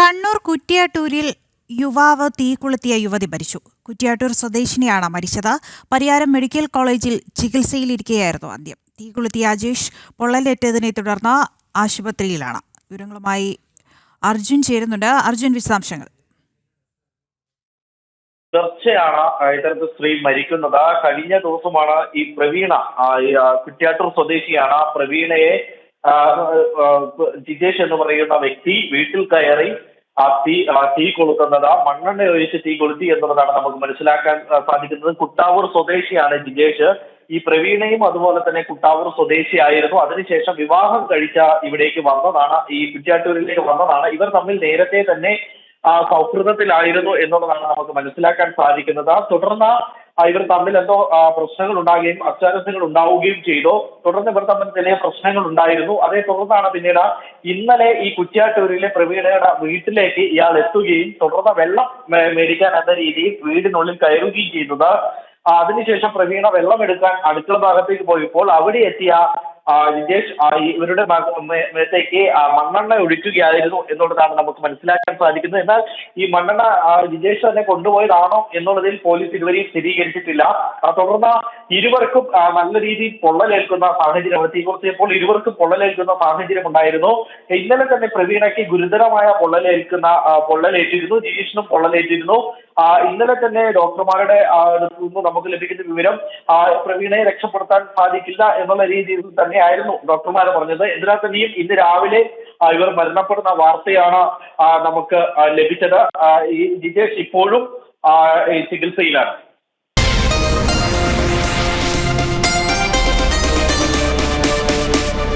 കണ്ണൂർ കുറ്റിയാട്ടൂരിൽ യുവാവ് തീ കുളുത്തിയ യുവതി മരിച്ചു. കുറ്റിയാട്ടൂർ സ്വദേശിനിയാണ് മരിച്ചത്. പരിയാരം മെഡിക്കൽ കോളേജിൽ ചികിത്സയിലിരിക്കെയായിരുന്നു ആദ്യം തീ കുളുത്തിയ അജേഷ് പൊള്ളലേറ്റതിനെ തുടർന്ന് ആശുപത്രിയിലാണ്. വിവരങ്ങളുമായി അർജുൻ ചേരുന്നുണ്ട്. അർജുൻ വിശദാംശങ്ങൾ. തീർച്ചയാണ് ആ, ഇത്തരത്തിൽ സ്ത്രീ മരിക്കുന്നത്. കഴിഞ്ഞ ദിവസമാണ് ഈ പ്രവീണ കുറ്റ്യാട്ടൂർ സ്വദേശിയാണ് പ്രവീണയെ ജിജേഷ് എന്ന് പറയുന്ന വ്യക്തി വീട്ടിൽ കയറി ആ തീ തീ കൊളുത്തുന്നത് മണ്ണെണ്ണ ഒഴിച്ച് തീ കൊളുത്തി എന്നുള്ളതാണ് നമുക്ക് മനസ്സിലാക്കാൻ സാധിക്കുന്നത്. കുട്ടാവൂർ സ്വദേശിയാണ് ജിജേഷ്. ഈ പ്രവീണയും അതുപോലെ തന്നെ കുട്ടാവൂർ സ്വദേശിയായിരുന്നു അതിനുശേഷം വിവാഹം കഴിച്ച ഇവിടേക്ക് വന്നതാണ് ഈ കുറ്റ്യാട്ടൂരിലേക്ക് വന്നതാണ്. ഇവർ തമ്മിൽ നേരത്തെ തന്നെ സൗഹൃദത്തിലായിരുന്നു എന്നുള്ളതാണ് നമുക്ക് മനസ്സിലാക്കാൻ സാധിക്കുന്നത്. തുടർന്ന് ഇവർ തമ്മിൽ എന്തോ പ്രശ്നങ്ങൾ ഉണ്ടാകുകയും അസ്വാരസ്യങ്ങൾ ഉണ്ടാവുകയും ചെയ്തു. തുടർന്ന് ഇവർ തമ്മിൽ ചില പ്രശ്നങ്ങൾ ഉണ്ടായിരുന്നു അതേ തുടർന്നാണ് പിന്നീട് ഇന്നലെ ഈ കുറ്റ്യാട്ടൂരിലെ പ്രവീണയുടെ വീട്ടിലേക്ക് ഇയാൾ എത്തുകയും തുടർന്ന് വെള്ളം മേടിക്കാൻ എന്ന രീതിയിൽ വീടിനുള്ളിൽ കയറുകയും ചെയ്തത്. അതിനുശേഷം പ്രവീണ വെള്ളം എടുക്കാൻ അടുക്കള ഭാഗത്തേക്ക് പോയപ്പോൾ അവിടെ എത്തിയ ജിജേഷ് ഇവരുടെ മേത്തേക്ക് മണ്ണെണ്ണ ഒഴിക്കുകയായിരുന്നു എന്നുള്ളതാണ് നമുക്ക് മനസ്സിലാക്കാൻ സാധിക്കുന്നത്. എന്നാൽ ഈ മണ്ണെണ്ണ ജിജേഷ് തന്നെ കൊണ്ടുപോയതാണോ എന്നുള്ളതിൽ പോലീസ് ഇതുവരെയും സ്ഥിരീകരിച്ചിട്ടില്ല. തുടർന്ന് ഇരുവർക്കും നല്ല രീതിയിൽ പൊള്ളലേൽക്കുന്ന സാഹചര്യം തീകുറിച്ചപ്പോൾ ഇരുവർക്കും പൊള്ളലേൽക്കുന്ന സാഹചര്യം ഉണ്ടായിരുന്നു. ഇന്നലെ തന്നെ പ്രവീണയ്ക്ക് ഗുരുതരമായ പൊള്ളലേൽക്കുന്ന പൊള്ളലേറ്റിരുന്നു. ജിജേഷിനും പൊള്ളലേറ്റിരുന്നു. ഇന്നലെ തന്നെ ഡോക്ടർമാരുടെ അടുത്തു നിന്ന് നമുക്ക് ലഭിക്കുന്ന വിവരം പ്രവീണയെ രക്ഷപ്പെടുത്താൻ സാധിക്കില്ല എന്നുള്ള രീതിയിൽ തന്നെയായിരുന്നു ഡോക്ടർമാർ പറഞ്ഞത്. എന്നാൽ തന്നെയും ഇന്ന് രാവിലെ ഇവർ മരണപ്പെടുന്ന വാർത്തയാണ് നമുക്ക് ലഭിച്ചത്. ഈ ജിജേഷ് ഇപ്പോഴും ചികിത്സയിലാണ്.